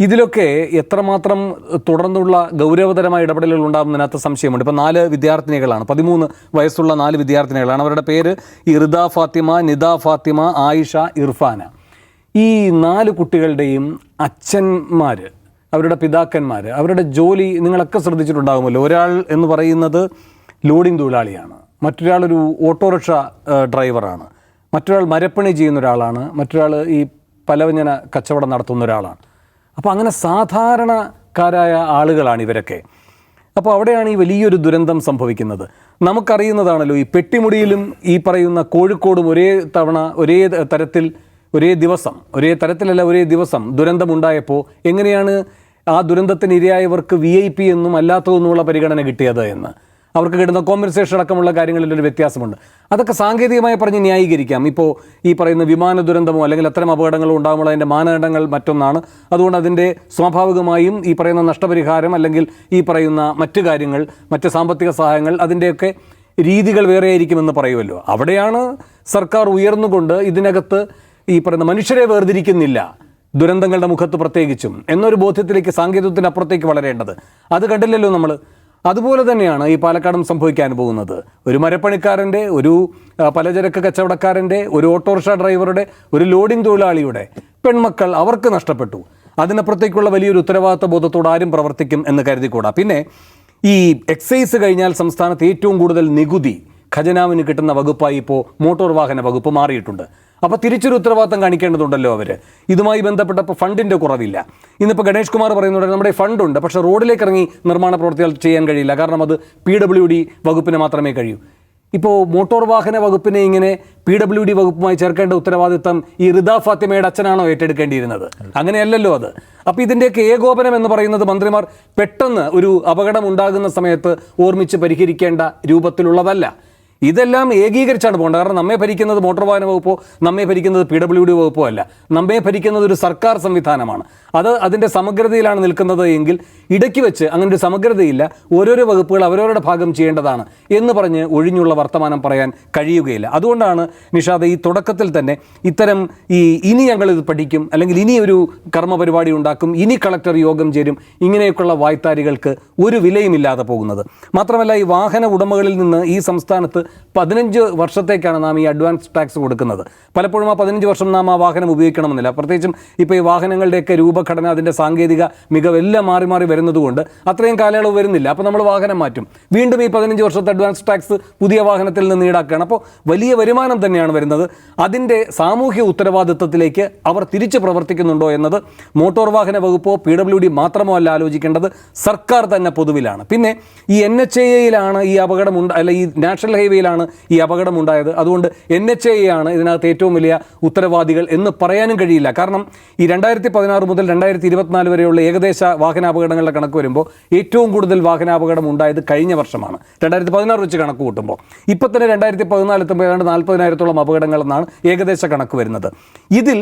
ഇതിലൊക്കെ എത്രമാത്രം തുടർന്നുള്ള ഗൗരവതരമായ ഇടപെടലുകൾ ഉണ്ടാകുന്നതിനകത്ത് സംശയമുണ്ട്. ഇപ്പോൾ നാല് വിദ്യാർത്ഥിനികളാണ്. പതിമൂന്ന് വയസ്സുള്ള നാല് വിദ്യാർത്ഥിനികളാണ്. അവരുടെ പേര് ഇർദ ഫാത്തിമ നിദ ഫാത്തിമ ആയിഷ ഇർഫാന. ഈ നാല് കുട്ടികളുടെയും അച്ഛന്മാർ അവരുടെ പിതാക്കന്മാർ അവരുടെ ജോലി നിങ്ങളൊക്കെ ശ്രദ്ധിച്ചിട്ടുണ്ടാകുമല്ലോ. ഒരാൾ എന്ന് പറയുന്നത് ലോഡിംഗ് തൊഴിലാളിയാണ്. മറ്റൊരാളൊരു ഓട്ടോറിക്ഷ ഡ്രൈവറാണ്. മറ്റൊരാൾ മരപ്പണി ചെയ്യുന്ന ഒരാളാണ്. മറ്റൊരാൾ ഈ പലവ്യഞ്ജന കച്ചവടം നടത്തുന്ന ഒരാളാണ്. അപ്പോൾ അങ്ങനെ സാധാരണക്കാരായ ആളുകളാണ് ഇവരൊക്കെ. അപ്പോൾ അവിടെയാണ് ഈ വലിയൊരു ദുരന്തം സംഭവിക്കുന്നത്. നമുക്കറിയുന്നതാണല്ലോ ഈ പെട്ടിമുടിയിലും ഈ പറയുന്ന കോഴിക്കോടും ഒരേ തവണ ഒരേ തരത്തിൽ ഒരേ ദിവസം ഒരേ തരത്തിലല്ല ഒരേ ദിവസം ദുരന്തമുണ്ടായപ്പോൾ എങ്ങനെയാണ് ആ ദുരന്തത്തിന് ഇരയായവർക്ക് വി ഐ പി എന്നും അല്ലാത്തതെന്നുമുള്ള പരിഗണന കിട്ടിയത് എന്ന്. അവർക്ക് കിട്ടുന്ന കോമ്പൻസേഷൻ അടക്കമുള്ള കാര്യങ്ങളിൽ ഒരു വ്യത്യാസമുണ്ട്. അതൊക്കെ സാങ്കേതികമായി പറഞ്ഞ് ന്യായീകരിക്കാം. ഇപ്പോൾ ഈ പറയുന്ന വിമാന ദുരന്തമോ അല്ലെങ്കിൽ അത്തരം അപകടങ്ങളോ ഉണ്ടാകുമ്പോൾ അതിന്റെ മാനദണ്ഡങ്ങൾ മറ്റൊന്നാണ്. അതുകൊണ്ട് അതിന്റെ സ്വാഭാവികമായും ഈ പറയുന്ന നഷ്ടപരിഹാരം അല്ലെങ്കിൽ ഈ പറയുന്ന മറ്റു കാര്യങ്ങൾ മറ്റ് സാമ്പത്തിക സഹായങ്ങൾ അതിന്റെയൊക്കെ രീതികൾ വേറെ ആയിരിക്കുമെന്ന് പറയുമല്ലോ. അവിടെയാണ് സർക്കാർ ഉയർന്നുകൊണ്ട് ഇതിനകത്ത് ഈ പറയുന്ന മനുഷ്യരെ വേർതിരിക്കുന്നില്ല. ദുരന്തങ്ങളുടെ മുഖത്ത് പ്രത്യേകിച്ചും. എന്നൊരു ബോധ്യത്തിലേക്ക് സാങ്കേതികത്തിനപ്പുറത്തേക്ക് വളരേണ്ടത്. അത് കണ്ടില്ലല്ലോ നമ്മൾ അതുപോലെ തന്നെയാണ് ഈ പാലക്കാടും സംഭവിക്കാൻ പോകുന്നത്. ഒരു മരപ്പണിക്കാരന്റെ ഒരു പലചരക്ക് കച്ചവടക്കാരന്റെ ഒരു ഓട്ടോറിക്ഷ ഡ്രൈവറുടെ ഒരു ലോഡിംഗ് തൊഴിലാളിയുടെ പെൺമക്കൾ അവർക്ക് നഷ്ടപ്പെട്ടു. അതിനപ്പുറത്തേക്കുള്ള വലിയൊരു ഉത്തരവാദിത്ത ബോധത്തോട് ആരും പ്രവർത്തിക്കും എന്ന് കരുതിക്കൂടാ. പിന്നെ ഈ എക്സൈസ് കഴിഞ്ഞാൽ സംസ്ഥാനത്ത് ഏറ്റവും കൂടുതൽ നികുതി ഖജനാവിന് കിട്ടുന്ന വകുപ്പായി ഇപ്പോൾ മോട്ടോർ വാഹന വകുപ്പ് മാറിയിട്ടുണ്ട്. അപ്പോൾ തിരിച്ചൊരു ഉത്തരവാദിത്തം കാണിക്കേണ്ടതുണ്ടല്ലോ അവർ ഇതുമായി ബന്ധപ്പെട്ടപ്പോൾ ഫണ്ടിന്റെ കുറവില്ല. ഇന്നിപ്പോൾ ഗണേഷ് കുമാർ പറയുന്നുണ്ട് നമ്മുടെ ഫണ്ടുണ്ട് പക്ഷേ റോഡിലേക്ക് ഇറങ്ങി നിർമ്മാണ പ്രവർത്തികൾ ചെയ്യാൻ കഴിയില്ല. കാരണം അത് പി ഡബ്ല്യു ഡി വകുപ്പിന് മാത്രമേ കഴിയൂ. ഇപ്പോൾ മോട്ടോർ വാഹന വകുപ്പിനെ ഇങ്ങനെ പി ഡബ്ല്യു ഡി വകുപ്പുമായി ചേർക്കേണ്ട ഉത്തരവാദിത്തം ഈ റിദ ഫാത്തിമയുടെ അച്ഛനാണോ ഏറ്റെടുക്കേണ്ടിയിരുന്നത്? അങ്ങനെയല്ലല്ലോ അത്. അപ്പോൾ ഇതിന്റെയൊക്കെ ഏകോപനം എന്ന് പറയുന്നത് മന്ത്രിമാർ പെട്ടെന്ന് ഒരു അപകടം ഉണ്ടാകുന്ന സമയത്ത് ഓർമ്മിച്ച് പരിഹരിക്കേണ്ട രൂപത്തിലുള്ളതല്ല. ഇതെല്ലാം ഏകീകരിച്ചാണ് പോകേണ്ടത്. കാരണം നമ്മെ ഭരിക്കുന്നത് മോട്ടോർ വാഹന വകുപ്പോ നമ്മെ ഭരിക്കുന്നത് പി ഡബ്ല്യു ഡി വകുപ്പോ അല്ല. നമ്മെ ഭരിക്കുന്നത് ഒരു സർക്കാർ സംവിധാനമാണ്. അത് അതിന്റെ സമഗ്രതയിലാണ് നിൽക്കുന്നത് എങ്കിൽ ഇടയ്ക്ക് വെച്ച് അങ്ങനെ ഒരു സമഗ്രതയില്ല. ഓരോരോ വകുപ്പുകൾ അവരവരുടെ ഭാഗം ചെയ്യേണ്ടതാണ് എന്ന് പറഞ്ഞ് ഒഴിഞ്ഞുള്ള വർത്തമാനം പറയാൻ കഴിയുകയില്ല. അതുകൊണ്ടാണ് നിഷാദ് ഈ തുടക്കത്തിൽ തന്നെ ഇത്തരം ഈ ഇനി ഞങ്ങൾ ഇത് പഠിക്കും അല്ലെങ്കിൽ ഇനി ഒരു കർമ്മ പരിപാടി ഉണ്ടാക്കും ഇനി കളക്ടർ യോഗം ചേരും ഇങ്ങനെയൊക്കെയുള്ള വായ്ത്താരികൾക്ക് ഒരു വിലയുമില്ലാതെ പോകുന്നത്. മാത്രമല്ല ഈ വാഹന ഉടമകളിൽ നിന്ന് ഈ സംസ്ഥാനത്ത് പതിനഞ്ച് വർഷത്തേക്കാണ് നാം ഈ അഡ്വാൻസ് ടാക്സ് കൊടുക്കുന്നത്. പലപ്പോഴും ആ പതിനഞ്ച് വർഷം നാം ആ വാഹനം ഉപയോഗിക്കണമെന്നില്ല. പ്രത്യേകിച്ചും ഇപ്പോൾ ഈ വാഹനങ്ങളുടെയൊക്കെ രൂപഘടന അതിന്റെ സാങ്കേതിക മികവെല്ലാം മാറി മാറി വരുന്നതുകൊണ്ട് അത്രയും കാലയളവ് വരുന്നില്ല. അപ്പോൾ നമ്മൾ വാഹനം മാറ്റും. വീണ്ടും ഈ പതിനഞ്ച് വർഷത്തെ അഡ്വാൻസ് ടാക്സ് പുതിയ വാഹനത്തിൽ നിന്ന് ഈടാക്കുകയാണ്. അപ്പോൾ വലിയ വരുമാനം തന്നെയാണ് വരുന്നത്. അതിന്റെ സാമൂഹ്യ ഉത്തരവാദിത്വത്തിലേക്ക് അവർ തിരിച്ചു പ്രവർത്തിക്കുന്നുണ്ടോ എന്നത് മോട്ടോർ വാഹന വകുപ്പോ പി ഡബ്ല്യു ഡി മാത്രമോ അല്ല ആലോചിക്കേണ്ടത് സർക്കാർ തന്നെ പൊതുവിലാണ്. പിന്നെ ഈ എൻ എച്ച് എയിലാണ് ഈ അപകടം ഉണ്ട് അല്ല ഈ നാഷണൽ ഹൈവേയിലാണ് ഈ അപകടം ഉണ്ടായത് അതുകൊണ്ട് എൻ എച്ച് എ ആണ് ഇതിനകത്ത് ഏറ്റവും വലിയ ഉത്തരവാദികൾ എന്ന് പറയാനും കഴിയില്ല. കാരണം ഈ രണ്ടായിരത്തി പതിനാറ് മുതൽ രണ്ടായിരത്തി ഇരുപത്തിനാല് വരെയുള്ള ഏകദേശ വാഹനാപകടങ്ങളുടെ കണക്ക് വരുമ്പോൾ ഏറ്റവും കൂടുതൽ വാഹനാപകടം ഉണ്ടായത് കഴിഞ്ഞ വർഷമാണ്. രണ്ടായിരത്തി പതിനാറ് വെച്ച് കണക്ക് കൂട്ടുമ്പോൾ. ഇപ്പം തന്നെ രണ്ടായിരത്തി പതിനാല് എത്തുമ്പോൾ ഏതാണ്ട് നാൽപ്പതിനായിരത്തോളം അപകടങ്ങൾ എന്നാണ് ഏകദേശ കണക്ക് വരുന്നത്. ഇതിൽ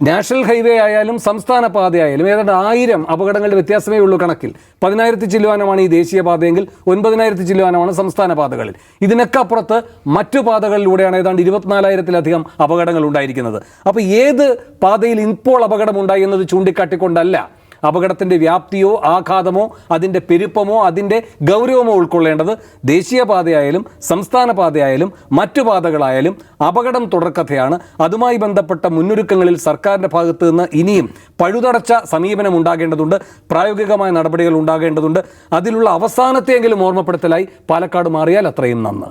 നാഷണൽ ഹൈവേ ആയാലും സംസ്ഥാന പാതയായാലും ഏതാണ്ട് ആയിരം അപകടങ്ങളുടെ വ്യത്യാസമേ ഉള്ളൂ കണക്കിൽ. പതിനായിരത്തി ചില്ലുവാനമാണ് ഈ ദേശീയപാതയെങ്കിൽ ഒൻപതിനായിരത്തി ചില്ലുവാനമാണ് സംസ്ഥാന പാതകളിൽ. ഇതിനൊക്കെ അപ്പുറത്ത് മറ്റു പാതകളിലൂടെയാണ് ഏതാണ്ട് ഇരുപത്തിനാലായിരത്തിലധികം അപകടങ്ങൾ ഉണ്ടായിരിക്കുന്നത്. അപ്പോൾ ഏത് പാതയിൽ ഇപ്പോൾ അപകടമുണ്ടായി എന്നത് ചൂണ്ടിക്കാട്ടിക്കൊണ്ടല്ല. അപകടത്തിന്റെ വ്യാപ്തിയോ ആഘാതമോ അതിന്റെ പെരുപ്പമോ അതിന്റെ ഗൗരവമോ ഉൾക്കൊള്ളേണ്ടത് ദേശീയപാതയായാലും സംസ്ഥാന പാതയായാലും മറ്റു പാതകളായാലും അപകടം തുടർക്കഥയാണ്. അതുമായി ബന്ധപ്പെട്ട മുന്നൊരുക്കങ്ങളിൽ സർക്കാരിന്റെ ഭാഗത്ത് നിന്ന് ഇനിയും പഴുതടച്ച സമീപനം ഉണ്ടാകേണ്ടതുണ്ട് പ്രായോഗികമായ നടപടികൾ ഉണ്ടാകേണ്ടതുണ്ട്. അതിലുള്ള അവസാനത്തെയെങ്കിലും ഓർമ്മപ്പെടുത്തലായി പാലക്കാട് മാറിയാൽ അത്രയും നന്ന്.